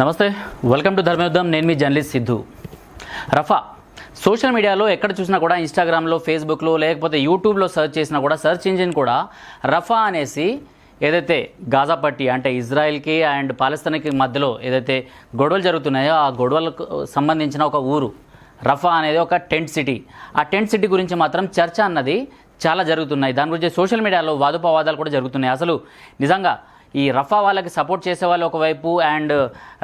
నమస్తే welcome to Dharmayuddham. నేను మీ జర్నలిస్ట్ సిద్ధు. రఫా సోషల్ మీడియాలో ఎక్కడ చూసినా కూడా ఇన్స్టాగ్రామ్లో ఫేస్బుక్లో లేకపోతే యూట్యూబ్లో సెర్చ్ చేసినా కూడా సెర్చ్ ఇంజిన్ కూడా రఫా అనేసి ఏదైతే గాజా పట్టి అంటే ఇజ్రాయెల్కి అండ్ పాలస్తీన్కి మధ్యలో ఏదైతే గొడవలు జరుగుతున్నాయో ఆ గొడవలకు సంబంధించిన ఒక ఊరు రఫా అనేది ఒక టెంట్ సిటీ ఆ టెంట్ సిటీ గురించి మాత్రం చర్చ అన్నది చాలా జరుగుతున్నాయి. దాని గురించి సోషల్ మీడియాలో వాదోపవాదాలు కూడా జరుగుతున్నాయి. అసలు నిజంగా ఈ రఫా వాళ్ళకి సపోర్ట్ చేసే వాళ్ళు ఒకవైపు అండ్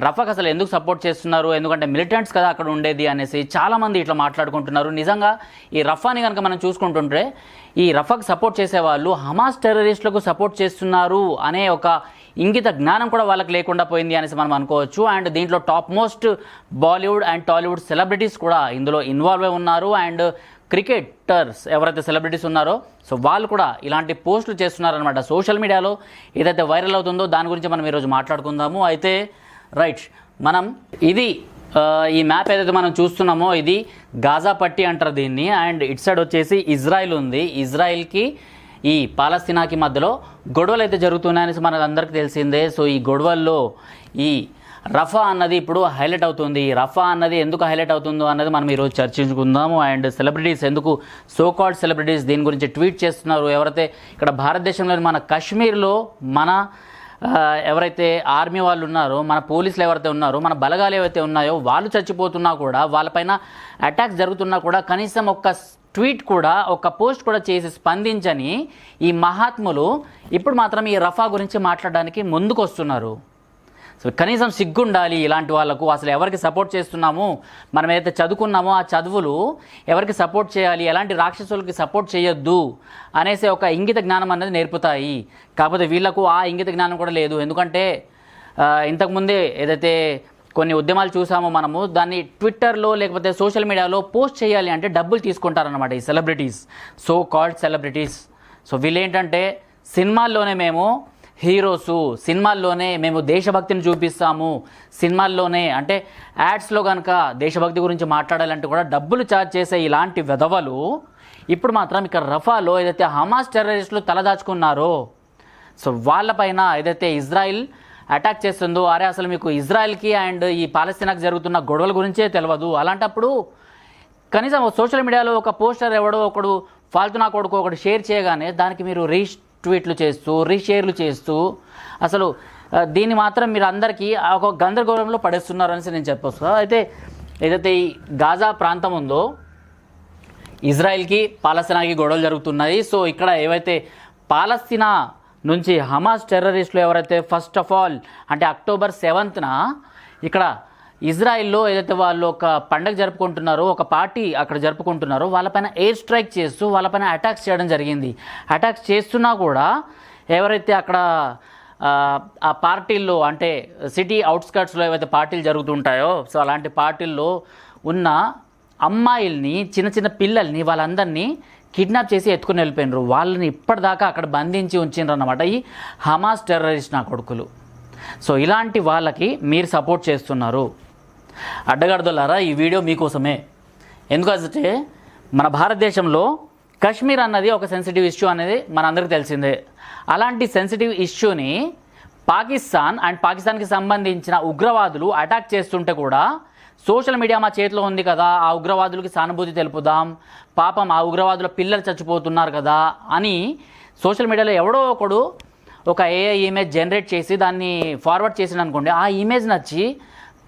రఫాకి అసలు ఎందుకు సపోర్ట్ చేస్తున్నారు? ఎందుకంటే మిలిటెంట్స్ కదా అక్కడ ఉండేది అనేసి చాలామంది ఇట్లా మాట్లాడుకుంటున్నారు. నిజంగా ఈ రఫాని కనుక మనం చూసుకుంటుంటే ఈ రఫాకి సపోర్ట్ చేసే వాళ్ళు హమాస్ టెర్రరిస్టులకు సపోర్ట్ చేస్తున్నారు అనే ఒక ఇంగిత జ్ఞానం కూడా వాళ్ళకి లేకుండా పోయింది అనేసి మనం అనుకోవచ్చు. అండ్ దీంట్లో top most Bollywood and Tollywood celebrities కూడా ఇందులో ఇన్వాల్వ్ అయి ఉన్నారు. అండ్ క్రికెటర్స్ ఎవరైతే సెలబ్రిటీస్ ఉన్నారో సో వాళ్ళు కూడా ఇలాంటి పోస్టులు చేస్తున్నారనమాట సోషల్ మీడియాలో ఏదైతే వైరల్ అవుతుందో దాని గురించి మనం ఈరోజు మాట్లాడుకుందాము. అయితే రైట్ మనం ఇది ఈ మ్యాప్ ఏదైతే మనం చూస్తున్నామో ఇది గాజా పట్టి అంటారు దీన్ని. అండ్ ఇట్ సైడ్ వచ్చేసి ఇజ్రాయిల్ ఉంది. ఇజ్రాయిల్కి ఈ పాలస్తీనాకి మధ్యలో గొడవలు అయితే జరుగుతున్నాయనేసి మనకు అందరికీ తెలిసిందే. సో ఈ గొడవల్లో ఈ రఫా అన్నది ఇప్పుడు హైలైట్ అవుతుంది. ఈ రఫా అన్నది ఎందుకు హైలైట్ అవుతుందో అన్నది మనం ఈరోజు చర్చించుకుందాము. అండ్ సెలబ్రిటీస్ ఎందుకు సో కాల్డ్ సెలబ్రిటీస్ దీని గురించి ట్వీట్ చేస్తున్నారు. ఎవరైతే ఇక్కడ భారతదేశంలోని మన కాశ్మీర్లో మన ఎవరైతే ఆర్మీ వాళ్ళు ఉన్నారో మన పోలీసులు ఎవరైతే ఉన్నారో మన బలగాలు ఏవైతే ఉన్నాయో వాళ్ళు చచ్చిపోతున్నా కూడా వాళ్ళపైన అటాక్స్ జరుగుతున్నా కూడా కనీసం ఒక్క ట్వీట్ కూడా ఒక పోస్ట్ కూడా చేసి స్పందించని ఈ మహాత్ములు ఇప్పుడు మాత్రం ఈ రఫా గురించి మాట్లాడడానికి ముందుకు వస్తున్నారు సో కనీసం సిగ్గుండాలి ఇలాంటి వాళ్ళకు. అసలు ఎవరికి సపోర్ట్ చేస్తున్నాము? మనం ఏదైతే చదువుకున్నామో ఆ చదువులు ఎవరికి సపోర్ట్ చేయాలి? ఎలాంటి రాక్షసులకి సపోర్ట్ చేయొద్దు అనేసి ఒక ఇంగిత జ్ఞానం అనేది నేర్పుతాయి. కాకపోతే వీళ్ళకు ఆ ఇంగిత జ్ఞానం కూడా లేదు. ఎందుకంటే ఇంతకుముందే ఏదైతే కొన్ని ఉద్యమాలు చూసామో మనము దాన్ని ట్విట్టర్లో లేకపోతే సోషల్ మీడియాలో పోస్ట్ చేయాలి అంటే డబ్బులు తీసుకుంటారనమాట ఈ celebrities. So called celebrities. So వీళ్ళేంటంటే సినిమాల్లోనే మేము హీరోసు సినిమాల్లోనే మేము దేశభక్తిని చూపిస్తాము. సినిమాల్లోనే అంటే యాడ్స్లో కనుక దేశభక్తి గురించి మాట్లాడాలంటే కూడా డబ్బులు ఛార్జ్ చేసే ఇలాంటి వెధవలు ఇప్పుడు మాత్రం ఇక్కడ రఫాలో ఏదైతే హమాస్ టెర్రరిస్టులు తలదాచుకున్నారో సో వాళ్ళపైన ఏదైతే ఇజ్రాయిల్ అటాక్ చేస్తుందో అరే అసలు మీకు ఇజ్రాయెల్కి అండ్ ఈ పాలస్తీనాకి జరుగుతున్న గొడవల గురించే తెలియదు అలాంటప్పుడు కనీసం సోషల్ మీడియాలో ఒక పోస్టర్ ఎవడో ఒకడు ఫాల్తు కొడుకు ఒకటి షేర్ చేయగానే దానికి మీరు ట్వీట్లు చేస్తూ రీషేర్లు చేస్తూ అసలు దీన్ని మాత్రం మీరు అందరికీ ఒక గందరగోళంలో పడేస్తున్నారు అనేసి నేను చెప్పొచ్చు అయితే ఏదైతే ఈ గాజా ప్రాంతం ఉందో ఇజ్రాయెల్కి పాలస్తీనాకి గొడవలు జరుగుతున్నాయి. సో ఇక్కడ ఏవైతే పాలస్తీనా నుంచి హమాస్ టెర్రరిస్టులు ఎవరైతే ఫస్ట్ ఆఫ్ ఆల్ అంటే అక్టోబర్ సెవెంత్న ఇక్కడ ఇజ్రాయిల్లో ఏదైతే వాళ్ళు ఒక పండగ జరుపుకుంటున్నారో ఒక పార్టీ అక్కడ జరుపుకుంటున్నారో వాళ్ళపైన ఎయిర్ స్ట్రైక్ చేస్తూ వాళ్ళపైన అటాక్స్ చేయడం జరిగింది. అటాక్స్ చేస్తున్నా కూడా ఎవరైతే అక్కడ ఆ, పార్టీల్లో అంటే సిటీ అవుట్స్కట్స్లో ఏవైతే పార్టీలు జరుగుతుంటాయో సో అలాంటి పార్టీల్లో ఉన్న అమ్మాయిల్ని చిన్న చిన్న పిల్లల్ని వాళ్ళందరినీ కిడ్నాప్ చేసి ఎత్తుకుని వెళ్ళిపోయినారు. వాళ్ళని ఇప్పటిదాకా అక్కడ బంధించి ఉంచిండ్రు అన్నమాట ఈ హమాస్ టెర్రరిస్ట్ నా కొడుకులు. సో ఇలాంటి వాళ్ళకి మీరు సపోర్ట్ చేస్తున్నారు. అడ్డగడదలారా ఈ వీడియో మీకోసమే. ఎందుకంటే మన భారతదేశంలో కాశ్మీర్ అన్నది ఒక సెన్సిటివ్ ఇష్యూ అనేది మనందరికీ తెలిసిందే. అలాంటి సెన్సిటివ్ ఇష్యూని పాకిస్తాన్ అండ్ పాకిస్తాన్కి సంబంధించిన ఉగ్రవాదులు అటాక్ చేస్తుంటే కూడా సోషల్ మీడియా మా చేతిలో ఉంది కదా ఆ ఉగ్రవాదులకి సానుభూతి తెలుపుదాం పాపం ఆ ఉగ్రవాదుల పిల్లలు చచ్చిపోతున్నారు కదా అని సోషల్ మీడియాలో ఎవడో ఒకడు ఒక ఏఐ ఇమేజ్ జనరేట్ చేసి దాన్ని ఫార్వర్డ్ చేసిన అనుకోండి ఆ ఇమేజ్ నచ్చి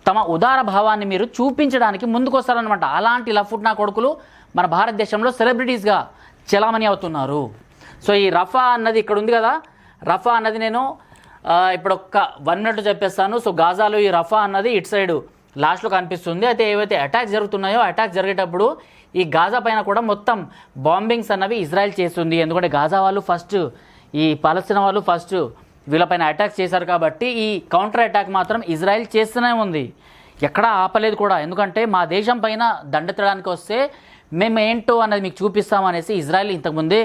తమ ఉదార భావాన్ని మీరు చూపించడానికి ముందుకొస్తారనమాట అలాంటి లఫుట్నా కొడుకులు మన భారతదేశంలో సెలబ్రిటీస్గా చలామణి అవుతున్నారు. సో ఈ రఫా అన్నది ఇక్కడ ఉంది కదా. రఫా అన్నది నేను ఇప్పుడు ఒక్క వన్ మినిట్ చెప్పేస్తాను. సో గాజాలో ఈ రఫా అన్నది ఇటు సైడ్ లాస్ట్లో కనిపిస్తుంది. అయితే ఏవైతే అటాక్స్ జరుగుతున్నాయో అటాక్ జరిగేటప్పుడు ఈ గాజా పైన కూడా మొత్తం బాంబింగ్స్ అన్నవి ఇజ్రాయెల్ చేస్తుంది. ఎందుకంటే గాజా వాళ్ళు ఫస్ట్ ఈ పాలస్తీనా వాళ్ళు ఫస్ట్ వీళ్ళపైన అటాక్ చేశారు కాబట్టి ఈ కౌంటర్ అటాక్ మాత్రం ఇజ్రాయెల్ చేస్తూనే ఉంది. ఎక్కడా ఆపలేదు కూడా. ఎందుకంటే మా దేశం పైన దండెత్తడానికి వస్తే మేము ఏంటో అనేది మీకు చూపిస్తామనేసి ఇజ్రాయెల్ ఇంతకుముందే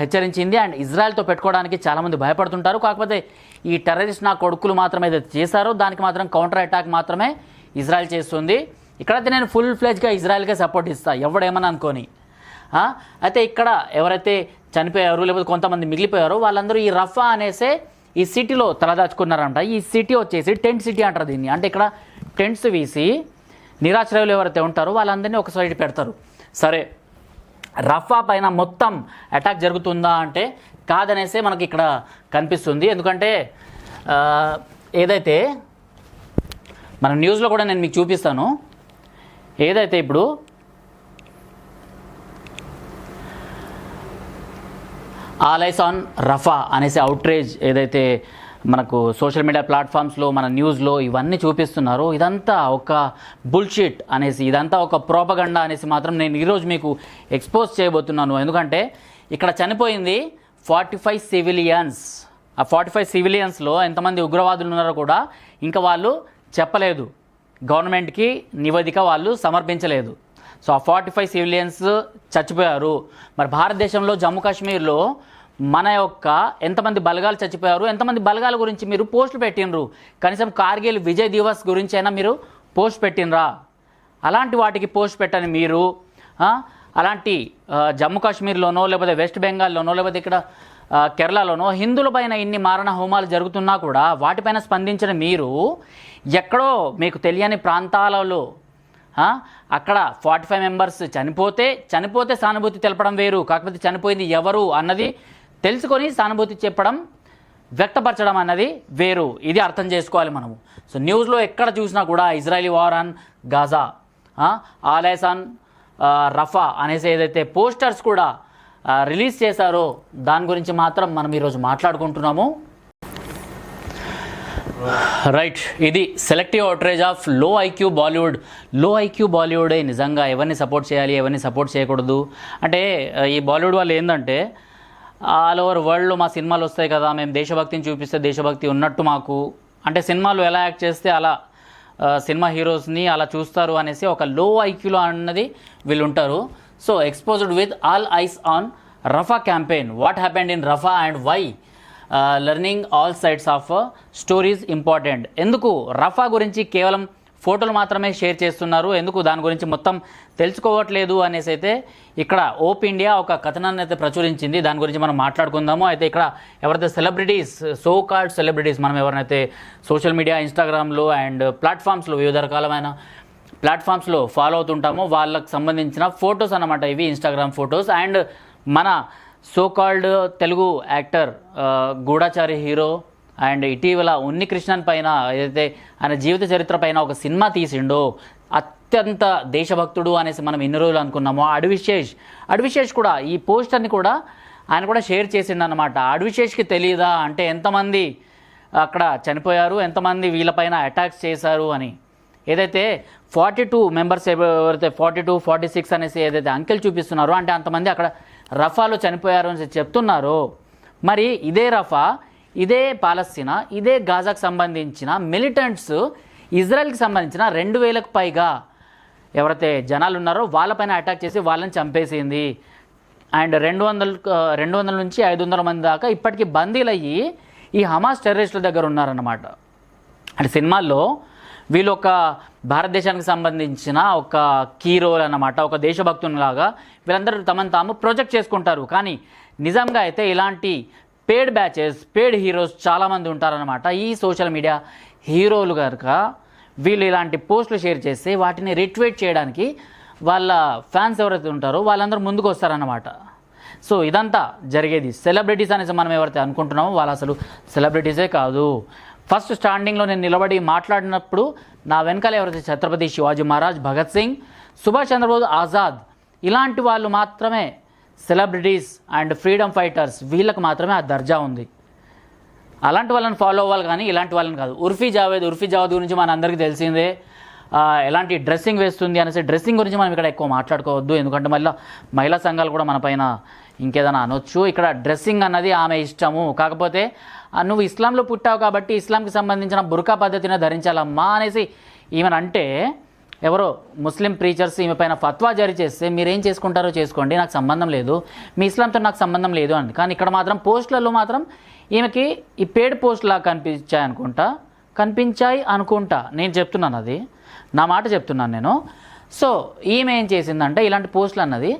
హెచ్చరించింది. అండ్ ఇజ్రాయెల్తో పెట్టుకోవడానికి చాలామంది భయపడుతుంటారు. కాకపోతే ఈ టెర్రరిస్ట్ నా కొడుకులు మాత్రం ఏదైతే చేశారో దానికి మాత్రం కౌంటర్ అటాక్ మాత్రమే ఇజ్రాయెల్ చేస్తుంది. ఇక్కడైతే నేను ఫుల్ ఫ్లెజ్గా ఇజ్రాయెల్కే సపోర్ట్ ఇస్తాను ఎవడేమని అనుకోని. అయితే ఇక్కడ ఎవరైతే చనిపోయారు లేకపోతే కొంతమంది మిగిలిపోయారో వాళ్ళందరూ ఈ రఫా అనేసే ఈ సిటీలో తలదాచుకున్నారంట. ఈ సిటీ వచ్చేసి టెంట్ సిటీ అంటారు దీన్ని. అంటే ఇక్కడ టెంట్స్ వేసి నిరాశ్రయులు ఎవరైతే ఉంటారో వాళ్ళందరినీ ఒక సైడ్ పెడతారు. సరే రఫా పైన మొత్తం అటాక్ జరుగుతుందా అంటే కాదనేసే మనకి ఇక్కడ కనిపిస్తుంది. ఎందుకంటే ఏదైతే మన న్యూస్లో కూడా నేను మీకు చూపిస్తాను. ఏదైతే ఇప్పుడు ఆలైస్ ఆన్ రఫా అనేసి అవుట్రేజ్ ఏదైతే మనకు సోషల్ మీడియా ప్లాట్ఫామ్స్లో మన న్యూస్లో ఇవన్నీ చూపిస్తున్నారు ఇదంతా ఒక బుల్షిట్ అనేసి ఇదంతా ఒక ప్రోపగండా అనేసి మాత్రం నేను ఈరోజు మీకు ఎక్స్పోజ్ చేయబోతున్నాను. ఎందుకంటే ఇక్కడ చనిపోయింది ఫార్టీ ఫైవ్ సివిలియన్స్ ఆ ఫార్టీ ఫైవ్ సివిలియన్స్లో ఎంతమంది ఉగ్రవాదులు ఉన్నారో కూడా ఇంకా వాళ్ళు చెప్పలేదు. గవర్నమెంట్కి నివేదిక వాళ్ళు సమర్పించలేదు. సో ఆ ఫార్టీ ఫైవ్ సివిలియన్స్ చచ్చిపోయారు. మరి భారతదేశంలో జమ్మూ కాశ్మీర్లో మన యొక్క ఎంతమంది బలగాలు చచ్చిపోయారు ఎంతమంది బలగాల గురించి మీరు పోస్టులు పెట్టినరు కనీసం కార్గిల్ విజయ్ దివస్ గురించి అయినా మీరు పోస్ట్ పెట్టినరా అలాంటి వాటికి పోస్ట్ పెట్టని మీరు అలాంటి జమ్మూ కాశ్మీర్లోనో లేకపోతే వెస్ట్ బెంగాల్లోనో లేకపోతే ఇక్కడ కేరళలోనో హిందువుల పైన ఇన్ని మారణ హోమాలు జరుగుతున్నా కూడా వాటిపైన స్పందించిన మీరు ఎక్కడో మీకు తెలియని ప్రాంతాలలో అక్కడ ఫార్టీ ఫైవ్ మెంబర్స్ చనిపోతే చనిపోతే సానుభూతి తెలపడం వేరు కాకపోతే చనిపోయింది ఎవరు అన్నది తెలుసుకొని సానుభూతి చెప్పడం వ్యక్తపరచడం అన్నది వేరు. ఇది అర్థం చేసుకోవాలి మనము. సో న్యూస్లో ఎక్కడ చూసినా కూడా Israeli war on Gaza all eyes on Rafah అనేసి ఏదైతే పోస్టర్స్ కూడా రిలీజ్ చేశారో దాని గురించి మాత్రం మనం ఈరోజు మాట్లాడుకుంటున్నాము. రైట్ ఇది సెలెక్టివ్ అవుట్రేజ్ ఆఫ్లో ఐక్యూ బాలీవుడ్లో ఐక్యూ బాలీవుడే నిజంగా ఎవరిని సపోర్ట్ చేయాలి ఎవరిని సపోర్ట్ చేయకూడదు? అంటే ఈ బాలీవుడ్ వాళ్ళు ఏంటంటే ఆల్ ఓవర్ వరల్డ్లో మా సినిమాలు వస్తాయి కదా మేము దేశభక్తిని చూపిస్తే దేశభక్తి ఉన్నట్టు మాకు. అంటే సినిమాలు ఎలా యాక్ట్ చేస్తే అలా సినిమా హీరోస్ని అలా చూస్తారు అనేసి ఒక లో ఐక్యూలో అన్నది వీళ్ళు ఉంటారు. So exposed with all eyes on Rafah campaign what happened in Rafah and why learning all sides of stories important ఎందుకు? రఫా గురించి కేవలం ఫోటోలు మాత్రమే షేర్ చేస్తున్నారు. ఎందుకు దాని గురించి మొత్తం తెలుసుకోవట్లేదు అనేసి అయితే ఇక్కడ ఓప్ ఇండియా ఒక కథనాన్ని అయితే ప్రచురించింది. దాని గురించి మనం మాట్లాడుకుందాము. అయితే ఇక్కడ ఎవరైతే సెలబ్రిటీస్ సో కార్డ్ సెలబ్రిటీస్ మనం ఎవరైతే సోషల్ మీడియా ఇన్స్టాగ్రామ్లో అండ్ ప్లాట్ఫామ్స్లో వివిధ రకాలమైన ప్లాట్ఫామ్స్లో ఫాలో అవుతుంటామో వాళ్ళకి సంబంధించిన ఫొటోస్ అన్నమాట ఇవి ఇన్స్టాగ్రామ్ ఫొటోస్ అండ్ మన so called Telugu actor Goodachari hero and ఇటీవల ఉన్ని కృష్ణన్ పైన ఏదైతే ఆయన జీవిత చరిత్ర పైన ఒక సినిమా తీసిండో అత్యంత దేశభక్తుడు అనేసి మనం ఎన్ని రోజులు అనుకున్నామో. అడివిశేష్ అడివిశేష్ కూడా ఈ పోస్టర్ని కూడా ఆయన కూడా షేర్ చేసిండు అనమాట అడివిశేష్కి తెలియదా అంటే ఎంతమంది అక్కడ చనిపోయారు ఎంతమంది వీళ్ళపైన అటాక్స్ చేశారు అని. ఏదైతే ఫార్టీ టూ మెంబర్స్ ఎవరైతే ఫార్టీ టూ ఫార్టీ సిక్స్ అనేసి ఏదైతే అంకెలు చూపిస్తున్నారో అంటే అంతమంది అక్కడ రఫాలో చనిపోయారు అని చెప్తున్నారు. మరి ఇదే రఫా ఇదే పాలస్తీనా ఇదే గాజాకు సంబంధించిన మిలిటెంట్స్ ఇజ్రాయెల్కి సంబంధించిన రెండు వేలకు పైగా ఎవరైతే జనాలు ఉన్నారో వాళ్ళపైన అటాక్ చేసి వాళ్ళని చంపేసింది. అండ్ రెండు వందల రెండు వందల నుంచి ఐదు వందల మంది దాకా ఇప్పటికీ బందీలయ్యి ఈ హమాస్ టెర్రరిస్టుల దగ్గర ఉన్నారన్నమాట. అంటే సినిమాల్లో వీళ్ళు ఒక భారతదేశానికి సంబంధించిన ఒక కీ రోల్ అన్నమాట ఒక దేశభక్తునిలాగా వీళ్ళందరూ తమను తాము ప్రొజెక్ట్ చేసుకుంటారు. కానీ నిజంగా అయితే ఇలాంటి పేడ్ బ్యాచెస్ పేడ్ హీరోస్ చాలామంది ఉంటారనమాట ఈ సోషల్ మీడియా హీరోలు కనుక వీళ్ళు ఇలాంటి పోస్టులు షేర్ చేస్తే వాటిని రిట్వీట్ చేయడానికి వాళ్ళ ఫ్యాన్స్ ఎవరైతే ఉంటారో వాళ్ళందరూ ముందుకు వస్తారన్నమాట. సో ఇదంతా జరిగేది. సెలబ్రిటీస్ అనేసి మనం ఎవరైతే అనుకుంటున్నామో వాళ్ళు అసలు సెలబ్రిటీసే కాదు. ఫస్ట్ స్టాండింగ్లో నేను నిలబడి మాట్లాడినప్పుడు నా వెనకాల ఎవరైతే ఛత్రపతి శివాజీ మహారాజ్ భగత్ సింగ్ సుభాష్ చంద్రబోస్ ఆజాద్ ఇలాంటి వాళ్ళు మాత్రమే సెలబ్రిటీస్ అండ్ ఫ్రీడమ్ ఫైటర్స్ వీళ్ళకి మాత్రమే ఆ దర్జా ఉంది. అలాంటి వాళ్ళని ఫాలో అవ్వాలి కానీ ఇలాంటి వాళ్ళని కాదు. ఉర్ఫీ జావేద్ ఉర్ఫీ జావేద్ గురించి మన అందరికీ తెలిసిందే ఎలాంటి డ్రెస్సింగ్ వేస్తుంది అనేసి డ్రెస్సింగ్ గురించి మనం ఇక్కడ ఎక్కువ మాట్లాడుకోవద్దు. ఎందుకంటే మళ్ళీ మహిళా సంఘాలు కూడా మన పైన ఇంకేదైనా అనొచ్చు. ఇక్కడ డ్రెస్సింగ్ అన్నది ఆమె ఇష్టము. కాకపోతే నువ్వు ఇస్లాంలో పుట్టావు కాబట్టి ఇస్లాంకి సంబంధించిన బుర్కా పద్ధతిని ధరించాలమ్మా అనేసి ఈమెను అంటే ఎవరో ముస్లిం ప్రీచర్స్ ఈమె పైన ఫత్వా జారీ చేస్తే మీరేం చేసుకుంటారో చేసుకోండి నాకు సంబంధం లేదు. మీ ఇస్లాంతో నాకు సంబంధం లేదు అని కానీ ఇక్కడ మాత్రం పోస్టులలో మాత్రం ఈమెకి ఈ పేడ్ పోస్టులా కనిపించాయి అనుకుంటా. కనిపించాయి అనుకుంటా. నేను చెప్తున్నాను అది. నా మాట చెప్తున్నాను నేను. సో ఈమె ఏం చేసిందంటే ఇలాంటి పోస్టులు అన్నది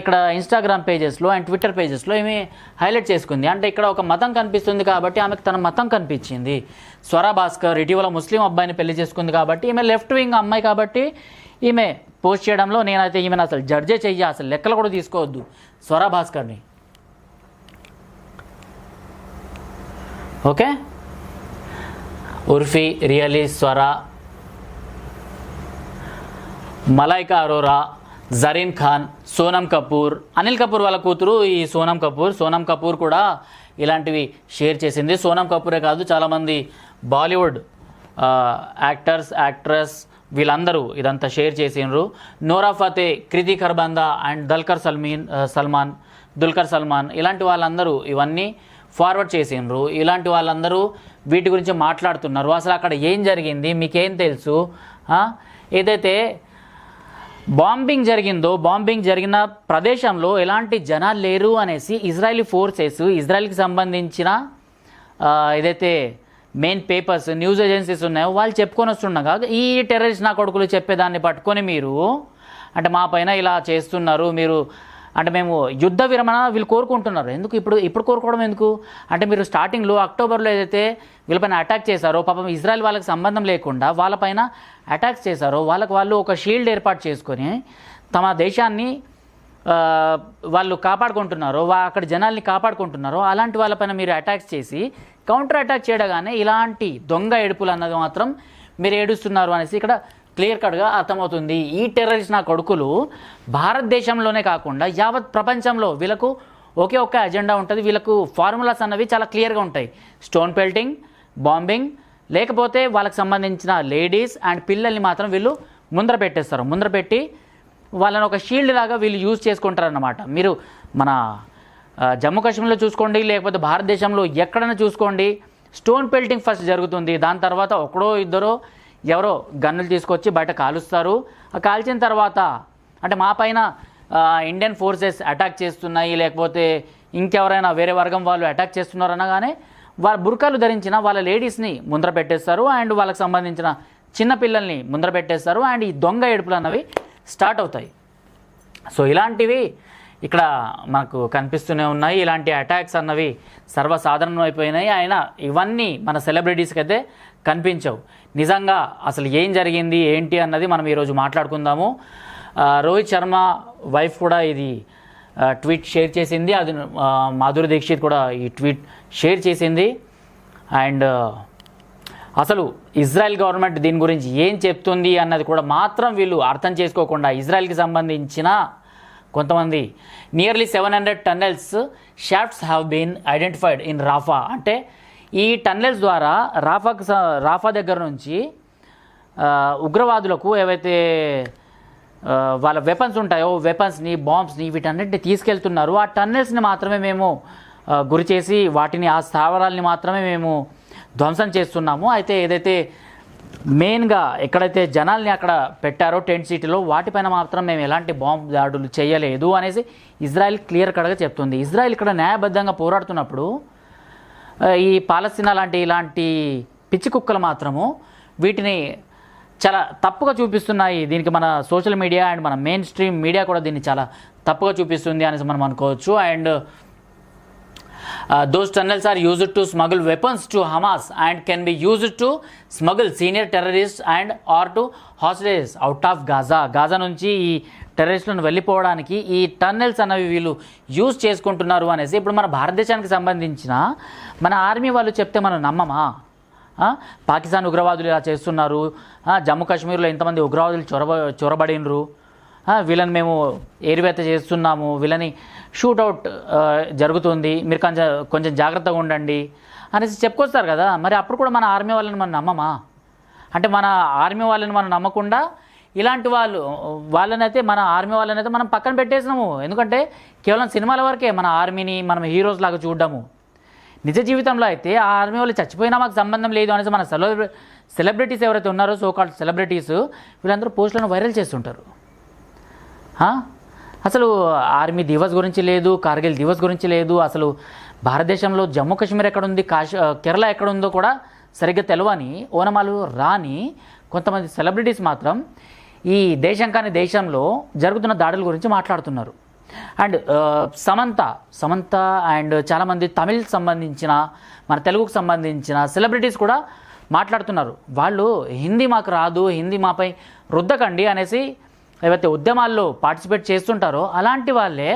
ఇక్కడ ఇన్స్టాగ్రామ్ పేజెస్లో అండ్ ట్విట్టర్ పేజెస్లో ఈమె హైలైట్ చేసుకుంది. అంటే ఇక్కడ ఒక మతం కనిపిస్తుంది కాబట్టి ఆమెకు తన మతం కనిపించింది. స్వరా భాస్కర్ ఇటీవల ముస్లిం అబ్బాయిని పెళ్ళి చేసుకుంది కాబట్టి ఈమె లెఫ్ట్ వింగ్ అమ్మాయి కాబట్టి ఈమె పోస్ట్ చేయడంలో నేనైతే ఈమెను అసలు జడ్జే చెయ్యి అసలు లెక్కలు కూడా తీసుకోవద్దు స్వరా భాస్కర్ని ఓకే? ఉర్ఫీ రియలీ స్వర మలైకా అరోరా జరీన్ ఖాన్ సోనమ్ కపూర్ అనిల్ కపూర్ వాళ్ళ కూతురు ఈ సోనమ్ కపూర్. సోనమ్ కపూర్ కూడా ఇలాంటివి షేర్ చేసింది. సోనమ్ కపూరే కాదు చాలామంది బాలీవుడ్ యాక్టర్స్ యాక్ట్రెస్ వీళ్ళందరూ ఇదంతా షేర్ చేసిండ్రు. నోరా ఫతే కృతి ఖర్బందా అండ్ దల్కర్ సల్మీన్ సల్మాన్ దుల్కర్ సల్మాన్ ఇలాంటి వాళ్ళందరూ ఇవన్నీ ఫార్వర్డ్ చేసిండ్రు. ఇలాంటి వాళ్ళందరూ వీటి గురించి మాట్లాడుతున్నారు. అసలు అక్కడ ఏం జరిగింది? మీకేం తెలుసు? ఏదైతే బాంబింగ్ జరిగిందో బాంబింగ్ జరిగిన ప్రదేశంలో ఎలాంటి జనాలు లేరు అనేసి ఇజ్రాయలీ ఫోర్సెస్ ఇజ్రాయెల్కి సంబంధించిన ఏదైతే మెయిన్ పేపర్స్ న్యూస్ ఏజెన్సీస్ ఉన్నాయో వాళ్ళు చెప్పుకొని వస్తుండగా ఈ టెర్రరిస్ట్ నా కొడుకులు చెప్పేదాన్ని పట్టుకొని మీరు అంటే మా పైన ఇలా చేస్తున్నారు మీరు అంటే మేము యుద్ధ విరమణ వీళ్ళు కోరుకుంటున్నారు. ఎందుకు? ఇప్పుడు ఇప్పుడు కోరుకోవడం ఎందుకు? అంటే మీరు స్టార్టింగ్లో అక్టోబర్లో ఏదైతే వీళ్ళపైన అటాక్ చేశారో పాపం ఇజ్రాయెల్ వాళ్ళకి సంబంధం లేకుండా వాళ్ళపైన అటాక్స్ చేశారో వాళ్ళకి వాళ్ళు ఒక షీల్డ్ ఏర్పాటు చేసుకొని తమ దేశాన్ని వాళ్ళు కాపాడుకుంటున్నారో వా అక్కడ జనాల్ని కాపాడుకుంటున్నారో అలాంటి వాళ్ళపైన మీరు అటాక్స్ చేసి కౌంటర్ అటాక్ చేయడగానే ఇలాంటి దొంగ ఏడుపులు అన్నది మాత్రం మీరు ఏడుస్తున్నారు అనేసి ఇక్కడ క్లియర్ కట్గా అర్థమవుతుంది. ఈ టెర్రరిస్ట్ నా కొడుకులు భారతదేశంలోనే కాకుండా యావత్ ప్రపంచంలో వీళ్ళకు ఒకే ఒక్క అజెండా ఉంటుంది. వీళ్ళకు ఫార్ములాస్ అన్నవి చాలా క్లియర్గా ఉంటాయి. స్టోన్ పెల్టింగ్ బాంబింగ్ లేకపోతే వాళ్ళకి సంబంధించిన లేడీస్ అండ్ పిల్లల్ని మాత్రం వీళ్ళు ముందర పెట్టేస్తారు. ముందర పెట్టి వాళ్ళని ఒక షీల్డ్ లాగా వీళ్ళు యూజ్ చేసుకుంటారన్నమాట. మీరు మన జమ్మూ కాశ్మీర్లో చూసుకోండి లేకపోతే భారతదేశంలో ఎక్కడైనా చూసుకోండి. స్టోన్ పెల్టింగ్ ఫస్ట్ జరుగుతుంది. దాని తర్వాత ఒకడో ఇద్దరో ఎవరో గన్నులు తీసుకొచ్చి బయట కాలుస్తారు. కాల్చిన తర్వాత అంటే మా పైన ఇండియన్ ఫోర్సెస్ అటాక్ చేస్తున్నాయి లేకపోతే ఇంకెవరైనా వేరే వర్గం వాళ్ళు అటాక్ చేస్తున్నారు అనగానే వాళ్ళ బుర్కాలు ధరించిన వాళ్ళ లేడీస్ని ముందర పెట్టేస్తారు అండ్ వాళ్ళకి సంబంధించిన చిన్నపిల్లల్ని ముందర పెట్టేస్తారు అండ్ ఈ దొంగ ఏడుపులు అన్నవి స్టార్ట్ అవుతాయి. సో ఇలాంటివి ఇక్కడ మనకు కనిపిస్తూనే ఉన్నాయి. ఇలాంటి అటాక్స్ అన్నవి సర్వసాధారణం అయిపోయినాయి ఆయన ఇవన్నీ మన సెలబ్రిటీస్కి అయితే కనిపించవు. నిజంగా అసలు ఏం జరిగింది ఏంటి అన్నది మనం ఈరోజు మాట్లాడుకుందాము. రోహిత్ శర్మ వైఫ్ కూడా ఇది ట్వీట్ షేర్ చేసింది. అది మాధురి దీక్షిత్ కూడా ఈ ట్వీట్ షేర్ చేసింది. అండ్ అసలు ఇజ్రాయెల్ గవర్నమెంట్ దీని గురించి ఏం చెప్తుంది అన్నది కూడా మాత్రం వీళ్ళు అర్థం చేసుకోకుండా ఇజ్రాయెల్కి సంబంధించిన కొంతమంది nearly seven hundred tunnels shafts have been identified in Rafah అంటే ఈ టన్నెల్స్ ద్వారా రాఫాకు రాఫా దగ్గర నుంచి ఉగ్రవాదులకు ఏవైతే వాళ్ళ వెపన్స్ ఉంటాయో వెపన్స్ని బాంబ్స్ని వీటన్నిటిని తీసుకెళ్తున్నారు. ఆ టన్నెల్స్ని మాత్రమే మేము గురి చేసి వాటిని ఆ స్థావరాల్ని మాత్రమే మేము ధ్వంసం చేస్తున్నాము. అయితే ఏదైతే మెయిన్గా ఎక్కడైతే జనాల్ని అక్కడ పెట్టారో టెంట్ సిటీలో వాటిపైన మాత్రం మేము ఎలాంటి బాంబు దాడులు చేయలేదు అనేసి ఇజ్రాయెల్ క్లియర్ కట్గా చెప్తుంది. ఇజ్రాయెల్ ఇక్కడ న్యాయబద్ధంగా పోరాడుతున్నప్పుడు ఈ పాలస్తీనా లాంటి ఇలాంటి పిచ్చి కుక్కలు మాత్రము వీటిని చాలా తప్పుగా చూపిస్తున్నాయి. దీనికి మన సోషల్ మీడియా అండ్ మన మెయిన్ స్ట్రీమ్ మీడియా కూడా దీన్ని చాలా తప్పుగా చూపిస్తుంది అనేసి మనం అనుకోవచ్చు. And those tunnels are used to smuggle weapons to Hamas and can be used to smuggle senior terrorist and are to hostage out of Gaza. Gaza నుంచి ఈ టెర్రరిస్టులను వెళ్ళిపోవడానికి ఈ టన్నెల్స్ అనేవి వీళ్ళు యూజ్ చేసుకుంటున్నారు అనేసి ఇప్పుడు మన భారతదేశానికి సంబంధించిన మన ఆర్మీ వాళ్ళు చెప్తే మనం నమ్మమా? పాకిస్తాన్ ఉగ్రవాదులు ఇలా చేస్తున్నారు. జమ్మూ కాశ్మీర్లో ఇంతమంది ఉగ్రవాదులు చొరబ చొరబడినరు వీళ్ళని మేము ఏరివేత చేస్తున్నాము. వీళ్ళని షూట్అవుట్ జరుగుతుంది. మీరు కొంచెం కొంచెం జాగ్రత్తగా ఉండండి అనేసి చెప్పుకొస్తారు కదా. మరి అప్పుడు కూడా మన ఆర్మీ వాళ్ళని మనం నమ్మమా? అంటే మన ఆర్మీ వాళ్ళని మనం నమ్మకుండా ఇలాంటి వాళ్ళు వాళ్ళనైతే మన ఆర్మీ వాళ్ళనైతే మనం పక్కన పెట్టేసినాము. ఎందుకంటే కేవలం సినిమాల వరకే మన ఆర్మీని మనం హీరోస్ లాగా చూడడము. నిజ జీవితంలో అయితే ఆ ఆర్మీ వాళ్ళు చచ్చిపోయినా మాకు సంబంధం లేదు అనేసి మన సెలబ్రి సెలబ్రిటీస్ ఎవరైతే ఉన్నారో సోకాల్డ్ సెలబ్రిటీస్ వీళ్ళందరూ పోస్టులను వైరల్ చేస్తుంటారు. అసలు ఆర్మీ దివస్ గురించి లేదు కార్గిల్ దివస్ గురించి లేదు అసలు భారతదేశంలో జమ్మూ కాశ్మీర్ ఎక్కడుంది కాశ్ కేరళ ఎక్కడుందో కూడా సరిగ్గా తెలవని ఓనమాలు రాని కొంతమంది సెలబ్రిటీస్ మాత్రం ఈ దేశం కాని దేశంలో జరుగుతున్న దాడుల గురించి మాట్లాడుతున్నారు. అండ్ సమంత సమంత అండ్ చాలామంది తమిళ్ సంబంధించిన మన తెలుగుకు సంబంధించిన సెలబ్రిటీస్ కూడా మాట్లాడుతున్నారు. వాళ్ళు హిందీ మాకు రాదు హిందీ మాపై రుద్దకండి అనేసి ఏవైతే ఉద్యమాల్లో పార్టిసిపేట్ చేస్తుంటారో అలాంటి వాళ్ళే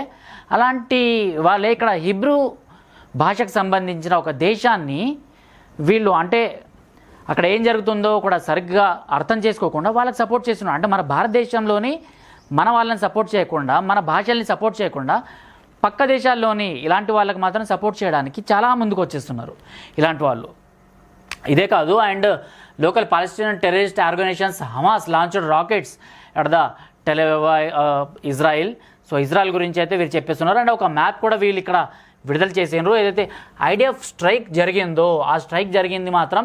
అలాంటి వాళ్ళే ఇక్కడ హిబ్రూ భాషకు సంబంధించిన ఒక దేశాన్ని వీళ్ళు అంటే అక్కడ ఏం జరుగుతుందో కూడా సరిగ్గా అర్థం చేసుకోకుండా వాళ్ళకి సపోర్ట్ చేస్తున్నాం. అంటే మన భారతదేశంలోని మన వాళ్ళని సపోర్ట్ చేయకుండా మన భాషల్ని సపోర్ట్ చేయకుండా పక్క దేశాల్లోని ఇలాంటి వాళ్ళకి మాత్రం సపోర్ట్ చేయడానికి చాలా ముందుకు వచ్చేస్తున్నారు ఇలాంటి వాళ్ళు. ఇదే కాదు and local Palestinian terrorist organisations Hamas launched rockets at the Tel Aviv Israel. So Israel గురించి అయితే వీరు చెప్పేస్తున్నారు. అండ్ ఒక మ్యాప్ కూడా వీళ్ళు ఇక్కడ విడుదల చేసిండ్రు. ఏదైతే ఐడియా స్ట్రైక్ జరిగిందో ఆ స్ట్రైక్ జరిగింది మాత్రం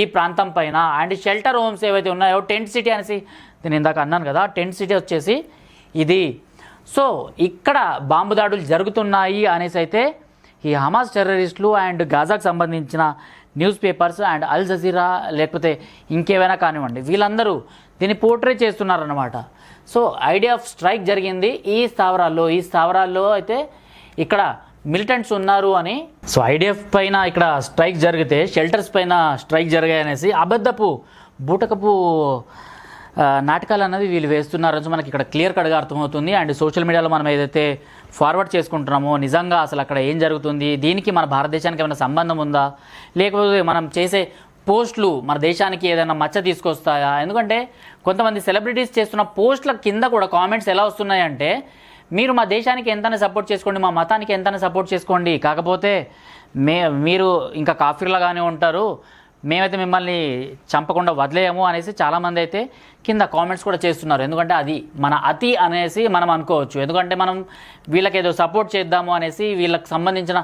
ఈ ప్రాంతం పైన. అండ్ షెల్టర్ హోమ్స్ ఏవైతే ఉన్నాయో టెంట్ సిటీ అనేసి నేను ఇందాక అన్నాను కదా టెంట్ సిటీ వచ్చేసి ఇది. సో ఇక్కడ బాంబు దాడులు జరుగుతున్నాయి అనేసి అయితే ఈ హమాస్ టెర్రరిస్టులు అండ్ గాజాకు సంబంధించిన news papers and Al Jazeera లేకపోతే ఇంకేమైనా కానివ్వండి వీళ్ళందరూ దీన్ని పోర్ట్రే చేస్తున్నారన్నమాట. సో ఐడియా ఆఫ్ స్ట్రైక్ జరిగింది ఈ స్థావరాల్లో. ఈ స్థావరాల్లో అయితే ఇక్కడ మిలిటెంట్స్ ఉన్నారు అని. సో ఐడిఎఫ్ పైన ఇక్కడ స్ట్రైక్ జరిగితే షెల్టర్స్ పైన స్ట్రైక్ జరిగాయి అనేసి అబద్ధపు బూటకపు నాటకాలు అన్నది వీళ్ళు వేస్తున్నారని మనకి ఇక్కడ క్లియర్ కట్గా అర్థమవుతుంది. అండ్ సోషల్ మీడియాలో మనం ఏదైతే ఫార్వర్డ్ చేసుకుంటున్నామో నిజంగా అసలు అక్కడ ఏం జరుగుతుంది దీనికి మన భారతదేశానికి ఏమైనా సంబంధం ఉందా? లేకపోతే మనం చేసే పోస్టులు మన దేశానికి ఏదైనా మచ్చ తీసుకొస్తాయా? ఎందుకంటే కొంతమంది సెలబ్రిటీస్ చేస్తున్న పోస్టుల కింద కూడా కామెంట్స్ ఎలా వస్తున్నాయంటే మీరు మా దేశానికి ఎంతైనా సపోర్ట్ చేసుకోండి మా మతానికి ఎంతైనా సపోర్ట్ చేసుకోండి. కాకపోతే మే మీరు ఇంకా కాఫీర్లాగానే ఉంటారు. మేమైతే మిమ్మల్ని చంపకుండా వదిలేయము అనేసి చాలామంది అయితే కింద కామెంట్స్ కూడా చేస్తున్నారు. ఎందుకంటే అది మన అతి అనేసి మనం అనుకోవచ్చు. ఎందుకంటే మనం వీళ్ళకి ఏదో సపోర్ట్ చేద్దాము అనేసి వీళ్ళకి సంబంధించిన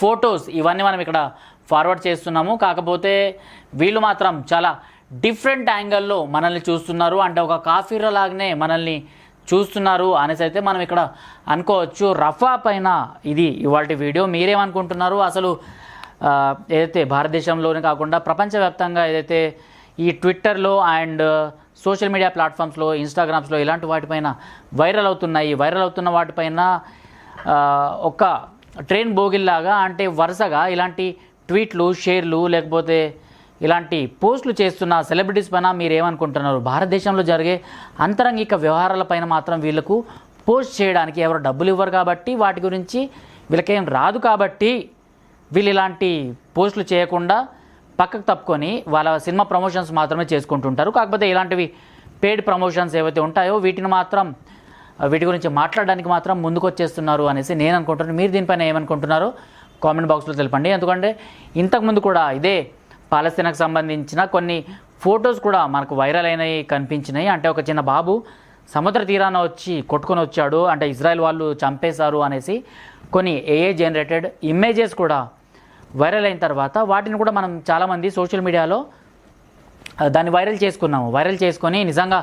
ఫొటోస్ ఇవన్నీ మనం ఇక్కడ ఫార్వర్డ్ చేస్తున్నాము. కాకపోతే వీళ్ళు మాత్రం చాలా డిఫరెంట్ యాంగిల్లో మనల్ని చూస్తున్నారు. అంటే ఒక కాఫీర లాగానే మనల్ని చూస్తున్నారు అనేసి అయితే మనం ఇక్కడ అనుకోవచ్చు. రఫా పైన ఇది ఇవాళ వీడియో. మీరేమనుకుంటున్నారు? అసలు ఏదైతే భారతదేశంలోనే కాకుండా ప్రపంచవ్యాప్తంగా ఏదైతే ఈ ట్విట్టర్లో అండ్ సోషల్ మీడియా ప్లాట్ఫామ్స్లో ఇన్స్టాగ్రామ్స్లో ఇలాంటి వాటిపైన వైరల్ అవుతున్నాయి. వైరల్ అవుతున్న వాటిపైన ఒక ట్రైన్ బోగిల్లాగా అంటే వరుసగా ఇలాంటి ట్వీట్లు షేర్లు లేకపోతే ఇలాంటి పోస్టులు చేస్తున్న సెలబ్రిటీస్ పైన మీరేమనుకుంటున్నారు? భారతదేశంలో జరిగే అంతరంగిక వ్యవహారాలపైన మాత్రం వీళ్ళకు పోస్ట్ చేయడానికి ఎవరు డబ్బులు ఇవ్వరు కాబట్టి వాటి గురించి వీళ్ళకేం రాదు కాబట్టి వీళ్ళు ఇలాంటి పోస్టులు చేయకుండా పక్కకు తప్పుకొని వాళ్ళ సినిమా ప్రమోషన్స్ మాత్రమే చేసుకుంటుంటారు. కాకపోతే ఇలాంటివి పెయిడ్ ప్రమోషన్స్ ఏవైతే ఉంటాయో వీటిని మాత్రం వీటి గురించి మాట్లాడడానికి మాత్రం ముందుకొచ్చేస్తున్నారు అనేసి నేను అనుకుంటున్నాను. మీరు దీనిపైన ఏమనుకుంటున్నారో కామెంట్ బాక్స్లో తెలపండి. ఎందుకంటే ఇంతకుముందు కూడా ఇదే పాలస్తీనాకు సంబంధించిన కొన్ని ఫొటోస్ కూడా మనకు వైరల్ అయినాయి కనిపించినాయి. అంటే ఒక చిన్న బాబు సముద్ర తీరాన వచ్చి కొట్టుకొని వచ్చాడు. అంటే ఇజ్రాయెల్ వాళ్ళు చంపేశారు అనేసి కొన్ని ఏఏ జనరేటెడ్ ఇమేజెస్ కూడా వైరల్ అయిన తర్వాత వాటిని కూడా మనం చాలామంది సోషల్ మీడియాలో దాన్ని వైరల్ చేసుకున్నాము. వైరల్ చేసుకొని నిజంగా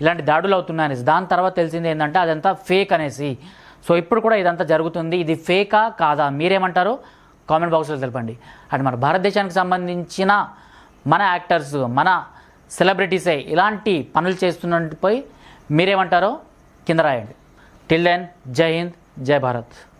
ఇలాంటి దాడులు అవుతున్నాయి అనేసి. దాని తర్వాత తెలిసింది ఏంటంటే అదంతా ఫేక్ అనేసి. సో ఇప్పుడు కూడా ఇదంతా జరుగుతుంది. ఇది ఫేకా కాదా? మీరేమంటారో? కామెంట్ బాక్స్లో తెలపండి. అండ్ మన భారతదేశానికి సంబంధించిన మన యాక్టర్స్ మన సెలబ్రిటీసే ఇలాంటి పనులు చేస్తున్నట్టుపై మీరేమంటారో కింద రాయండి. టిల్ దెన్ జై హింద్ జై భారత్